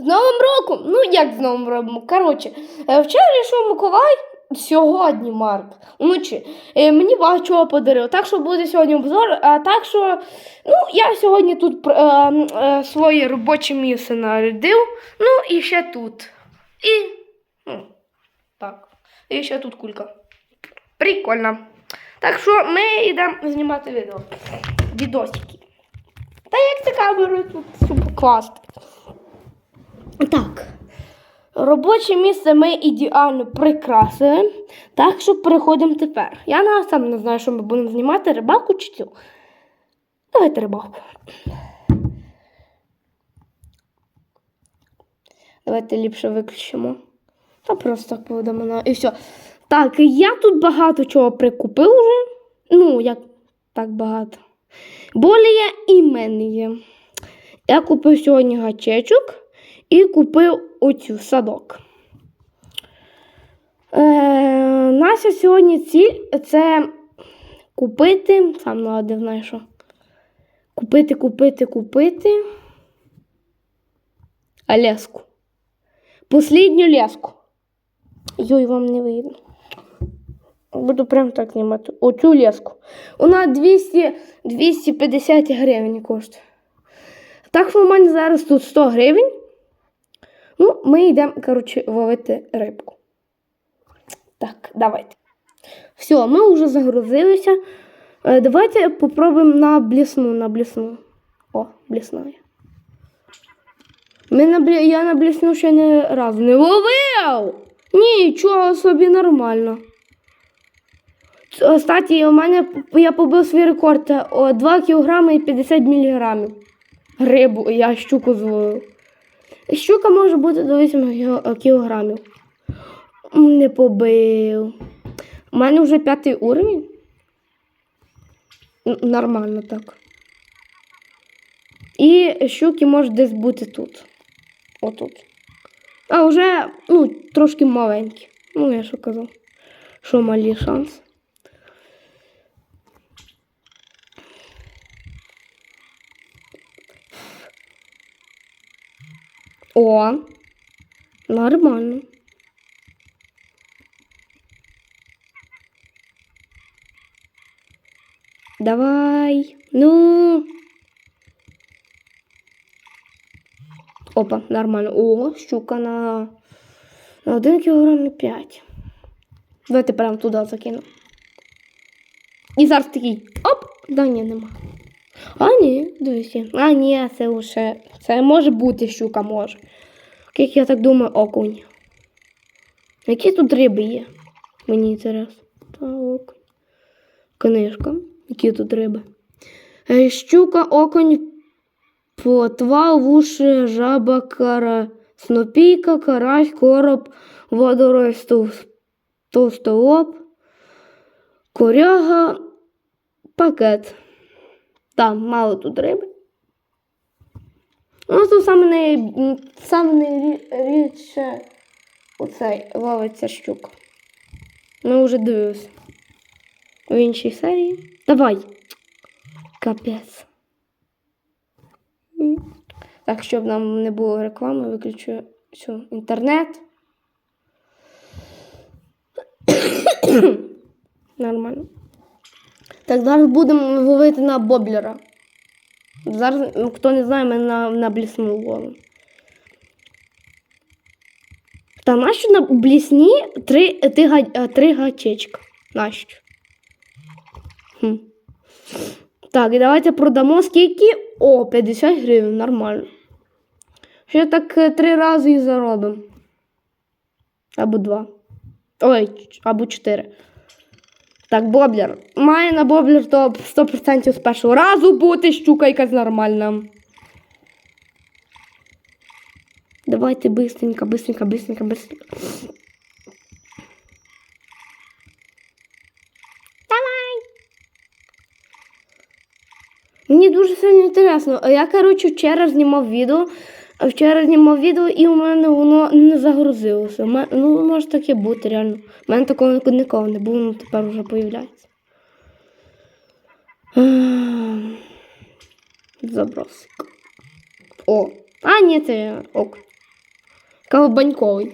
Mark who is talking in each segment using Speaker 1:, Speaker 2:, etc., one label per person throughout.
Speaker 1: З Новим роком! Ну як з Новим роком? Коротше, е, вчора йшов Миколай, сьогодні Марк, вночі. Е, Мені багато чого подарив. Так що буде сьогодні обзор. А так що, ну, я сьогодні тут е, е, своє робоче місце нарядив. Ну і ще тут. І. Ну, так. І ще тут кулька. Прикольно. Так що ми йдемо знімати відео. Відосики. Та як це камеру тут щоб покласти? Так. Робоче місце ми ідеально прикрасили. Так що переходимо тепер. Я сам не знаю, що ми будемо знімати рибалку чи цю. Давайте рибалку. Давайте ліпше виключимо. Та просто так поведемо на. І все. Так, я тут багато чого прикупив вже. Ну, як так багато. Более іменні. Я купив сьогодні гачечок і купив оцю садок. Е, наша сьогодні ціль це купити. Сам наладив, знаєш що. Купити, купити, купити. А леску. Послідню леску. Йой, вам не видно. Буду прям так знімати. Оцю леску. Вона 200, 250 гривень коштує. Так що в мене зараз тут 100 гривень. Ну, ми йдемо, коротше, ловити рибку. Так, давайте. Все, ми вже загрузилися. Е, Давайте попробуємо на блісну, на блісну. О, блісна. Ми на блі... Я на блісну ще не разу не ловив. Нічого собі нормально. Кстати, у мене я побив свій рекорд е, о, 2 кг і 50 мг. Рибу я щуку зловив. Щука може бути до 8 кілограмів. Не побив. У мене вже п'ятий уровень. Нормально так. І щуки можуть десь бути тут. Отут. А вже ну, трошки маленькі. Ну, я що казав, що малі шанс. О, нормально. Давай. Ну. Опа, нормально. О, щука на, на 1 кілограм і 5. Давайте прямо туди закину. І зараз такий. Оп! Да ні, нема. А, ні, дивіться. А, ні, це вже. Це може бути щука, може. Як я так думаю, окунь. Які тут риби є? Мені інтересно. Та. Книжка. Які тут риби? Е, Щука, окунь, плотва, вуші, жаба, кара, снопійка, карась, короб, водорой, стов- товстолоб, коряга, пакет. Там мало тут риби. Ну, тут саме, най... саме найрідше оцей ловиться щука. Ми вже дивилися. В іншій серії. Давай. Капець. Так, щоб нам не було реклами, виключу все, інтернет. Нормально. Так, зараз будемо ловити на боблера. Зараз, ну, хто не знає, ми на, на блісну ловимо. Та нащо на блісні три, га- е, три гачечка? Нащо? Хм. Так, і давайте продамо скільки? О, 50 гривень, нормально. Ще так е, три рази і заробимо. Або два. Ой, або чотири. Так, боблер. Має на боблер то 100% з першого разу бути щука якась нормальна. Давайте быстренько, быстренько, быстренько, быстренько. Давай. Мені дуже сильно інтересно. Я, коротше, вчора знімав відео. а Вчора знімав відео і у мене воно не загрузилося. Ну, може таке бути, реально. У мене такого ніколи не було, але тепер вже появляється. Ем, Забросик. О. А, ні, це ок. Колобаньковий.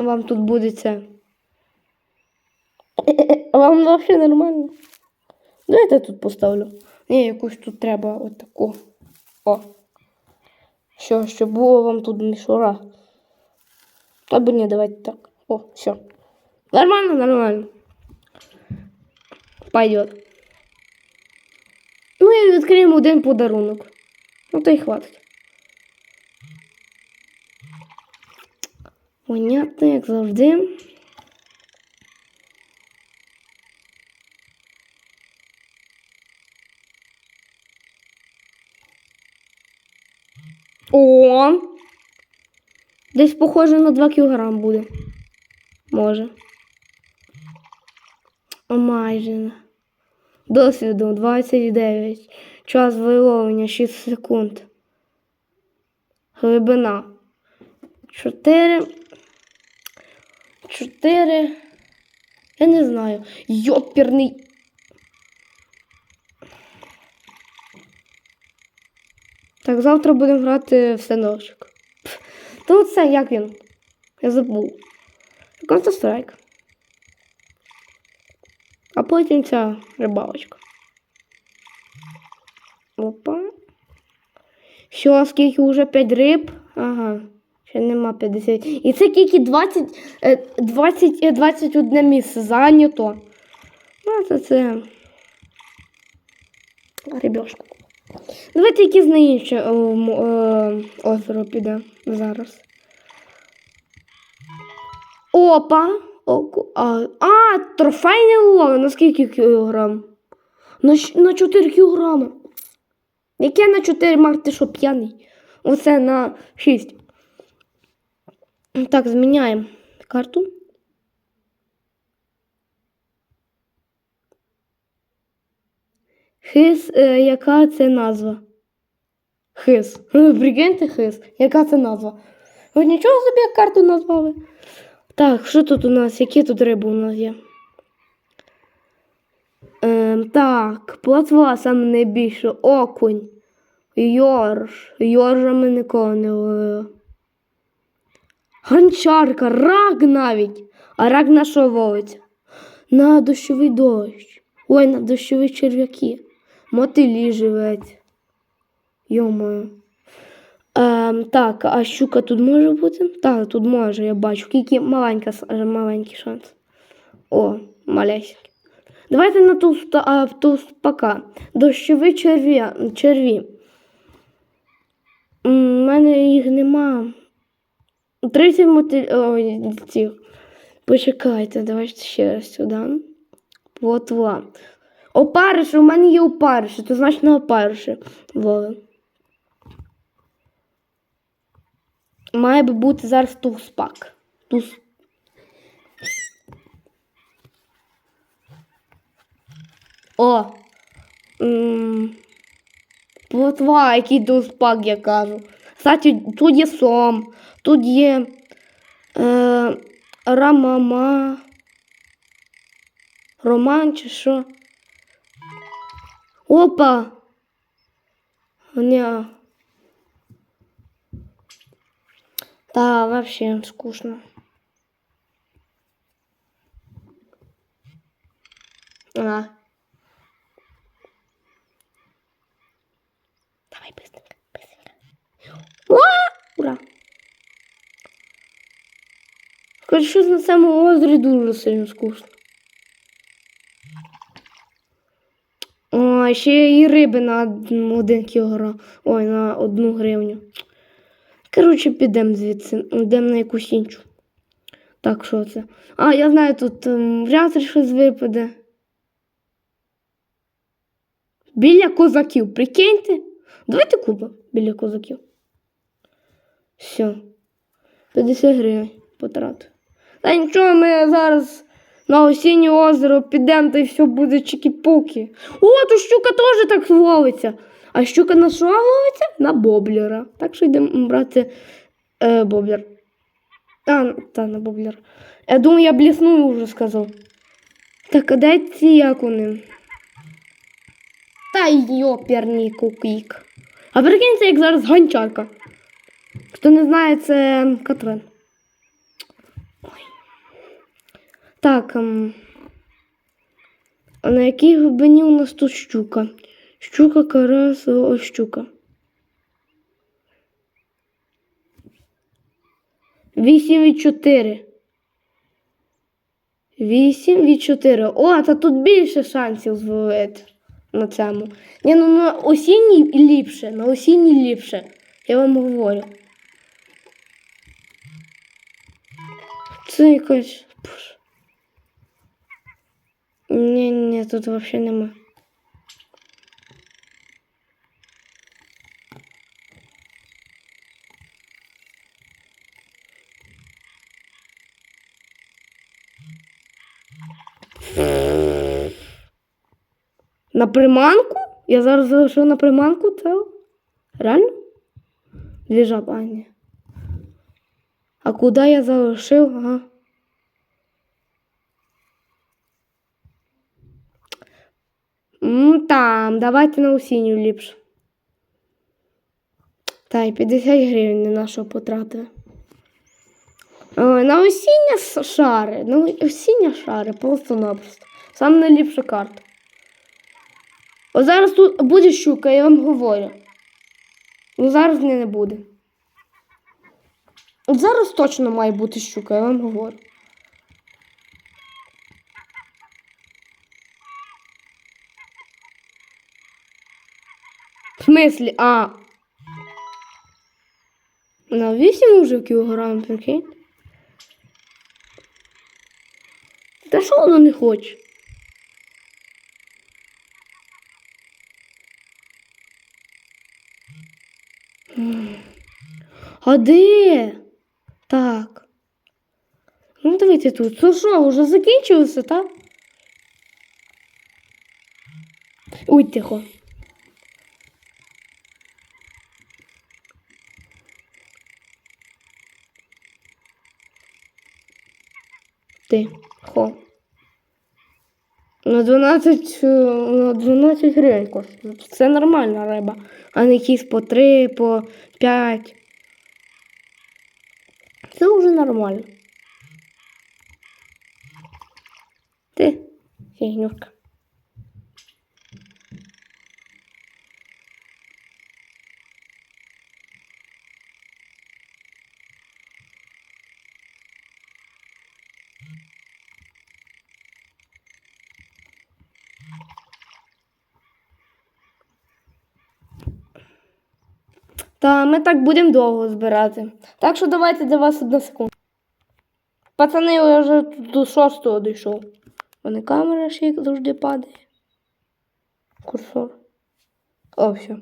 Speaker 1: Вам тут буде це. Вам взагалі нормально? Давайте я тут поставлю. Ні, якусь тут треба отаку. О. Що, щоб було вам тут мішура. Або ні, давайте так. О, все. Нормально, нормально. Пойдет. Ну і відкриємо один подарунок. Ну то й хватить. Понятно, як завжди. О! Десь похоже на 2 кілограм буде. Може. О, майже. Досвіду 29. Час виловлення 6 секунд. Глибина. 4. 4. Я не знаю. Йоперний. Так, завтра будемо грати в синочок. Тут це як він? Я забув. Counter-Strike. А потім ця рибалочка. Опа. Що, скільки вже 5 риб? Ага. Ще нема 50. І це тільки 20, е, 20, е, 21 місце зайнято. Ну, це це. Рибешка. Давайте якісь на інше е, е, озеро піде зараз. Опа! Оку- А, а трофейне улови. На скільки кілограм? На, на 4 кілограми. Яке на 4 Марк, ти що п'яний? Оце на 6. Так, зміняємо карту. Хис, е, яка це назва? Хис. Прикиньте хис. Яка це назва? Ви нічого собі карту назвали? Так, що тут у нас? Які тут риби у нас є? Ем, так, платва саме найбільше. Окунь. Йорш. Йоржа ми ніколи не ловили. Гончарка, рак навіть. А рак на що ловиться? На дощовий дощ. Ой, на дощові черв'яки. Мотилі живеться. Йомою. Ем, так, а щука тут може бути? Так, тут може, я бачу. Тільки маленька, маленький шанс. О, малесенький. Давайте на товста. Дощові черві. черві. У мене їх нема. 30 мотиль... Ой. Почекайте, давайте ще раз сюди. Плотва. Опариші, у мене є опариші, то значить на опариші ловим. Має би бути зараз туспак. Туз. О! М, Плотва, який туспак, я кажу. Кстати, тут є сом, тут є е, рамама. Роман чи що? Опа! Ня. Да, вообще скучно. А. Давай быстренько, быстренько. Уа! Ура! Скажи, що на цьому озері дуже сильно скучно. О, ще і риби на один- кілограм. Ой, на одну гривню. Коротше, підемо звідси, йдемо на якусь іншу. Так, що це? А, я знаю, тут ем, вряд ли щось випаде. Біля козаків, прикиньте. Давайте купимо біля козаків. Все. 50 гривень потратив. Та нічого, ми зараз на осіннє озеро підемо, та й все буде чики-пуки. О, тут щука теж так ловиться. А щука на що ловиться? На боблера. Так що йдемо брати е, боблер. А, та на боблер. Я думаю, я блесну уже сказав. Так, а де ці як вони? Та йоперний кукік. А прикиньте, як зараз гончарка. Хто не знає, це Катрин. Ой. Так. Ем... А на якій глибині у нас тут щука? Щука, карась, ось щука. Вісім від чотири. Вісім від чотири. О, та тут більше шансів зловити на цьому. Ні, ну на осінній ліпше, на осінній ліпше. Я вам говорю. Це якась. Ні, ні, тут взагалі нема. На приманку? Я зараз залишив на приманку це. Реально? Дві жаби, а ні. А куди я залишив? Ага. М, Там, давайте на осінню ліпше. Та й 50 гривень не нашого потратили. На осіння шари. На осіння шари, просто-напросто. Саме найліпша карта. О, зараз тут буде щука, я вам говорю. Ну зараз не, не буде. От зараз точно має бути щука, я вам говорю. В смислі, а. На 8 мужиків граємо, прикинь. Та що воно не хоче? А де? Так. Ну, давайте тут. Це що, вже закінчилося, так? Ой, тихо. На 12, е, на 12 гривень коштує. Це нормальна риба, а не якісь по 3, по 5. Це вже нормально. Ти, фігнюшка. Та ми так будемо довго збирати. Так що давайте для вас одна секунда. Пацани, я вже до шостого дійшов. Мене камера ще як завжди падає. Курсор. О, все.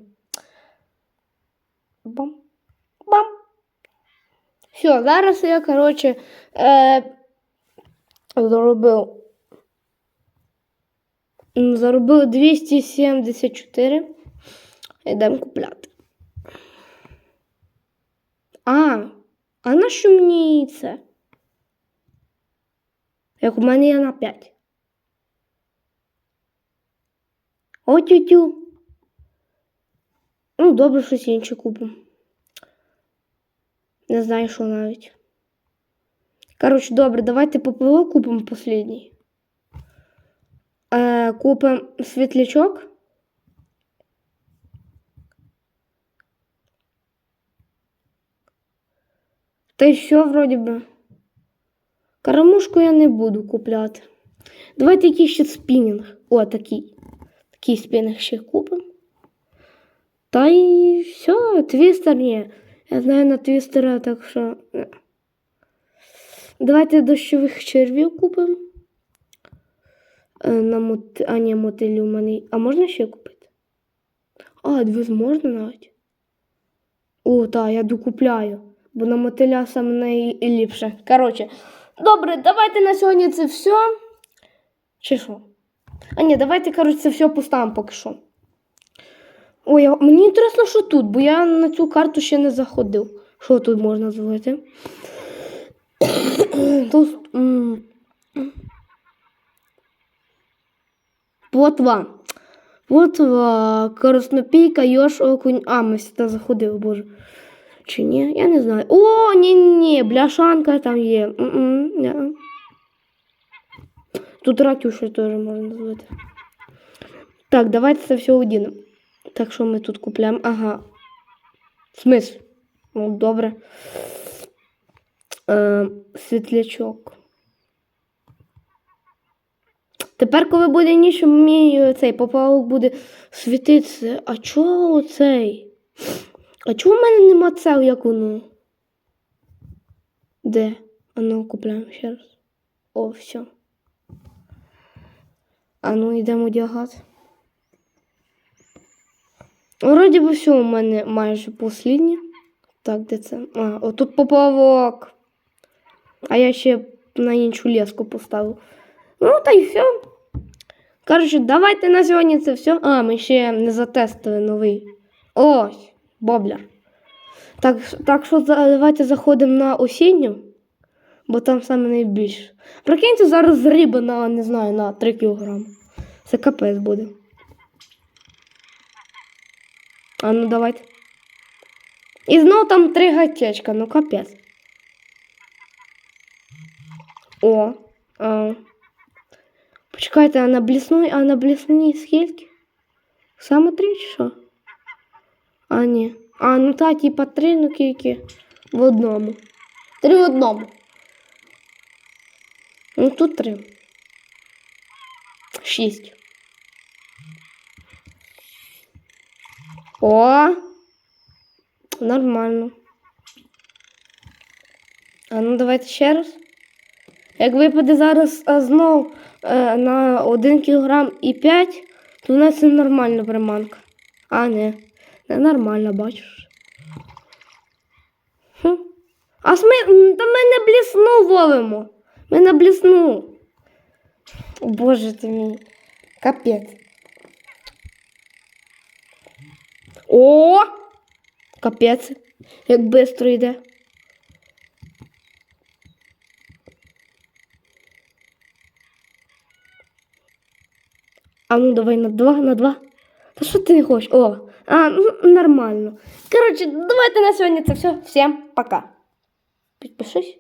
Speaker 1: Бам. Бам. Все, зараз я, коротше, е, заробив. Заробив 274. Йдемо купляти. А, а на що мені це? Як у мене є на 5. О, тютю. Ну, добре, щось інше купимо. Не знаю, що навіть. Коротше, добре, давайте ППО купимо послідній. Е, купимо світлячок. Та й що, вроді би. Карамушку я не буду купляти. Давайте якийсь ще спінінг. О, такий. Такий спінінг ще купимо. Та й все, твістер ні. Я знаю на твістера, так що. Давайте дощових червів купимо. Е, На мот... А, ні, мотилі у мене. А можна ще купити? А, дві можна навіть. О, так, я докупляю. Бо на мотиля саме найліпше. Коротше, добре, давайте на сьогодні це все. Чи що? А ні, давайте, коротше, це все поставимо поки що. Ой, мені інтересно, що тут, бо я на цю карту ще не заходив. Що тут можна зробити? Тут... Плотва. Плотва, Краснопійка, Йош, Окунь. А, ми сюди заходили, боже. Чи ні? Я не знаю. О, ні, ні, ні, бляшанка там є. Тут Ратюша теж можна назвати. Так, давайте це все одінемо. Так, що ми тут купляємо? Ага. Смисл. Ну, добре. Е, світлячок. Тепер, коли буде ніч, мій е, цей поплавок буде світитися. А чого цей? А чого в мене нема цел, як воно? Де? А ну, купляємо ще раз. О, все. А ну, йдемо одягати. Вроді би все у мене майже посліднє. Так, де це? А, отут поплавок. А я ще на іншу леску поставив. Ну, та й все. Коротше, давайте на сьогодні це все. А, ми ще не затестили новий. Ось, боблер. Так, так що давайте заходимо на осінню, бо там саме найбільше. Прикиньте, зараз риба на, не знаю, на 3 кг. Це капець буде. А ну давайте. І знов там три гачечка, ну капець. О. А. Почекайте, а на блісної, а на блісні скільки? Саме три чи що? А, ні. А, ну та, типа три, ну скільки? В одному. Три в одному. Ну тут три. Шість. О! Нормально. А ну давайте ще раз. Як випаде зараз а, знов е, на 1 кг і 5, то в нас це нормальна приманка. А, не. Не нормально, бачиш. Хм. А ми, та ми не блісну ловимо. Ми на блісну. О, Боже ти мій. Капець. О! Капець. Як швидко йде. А ну давай на два, на два. Та що ти не хочеш? О, а, ну, нормально. Короче, давайте на сьогодні це все. Всім пока. Підпишись.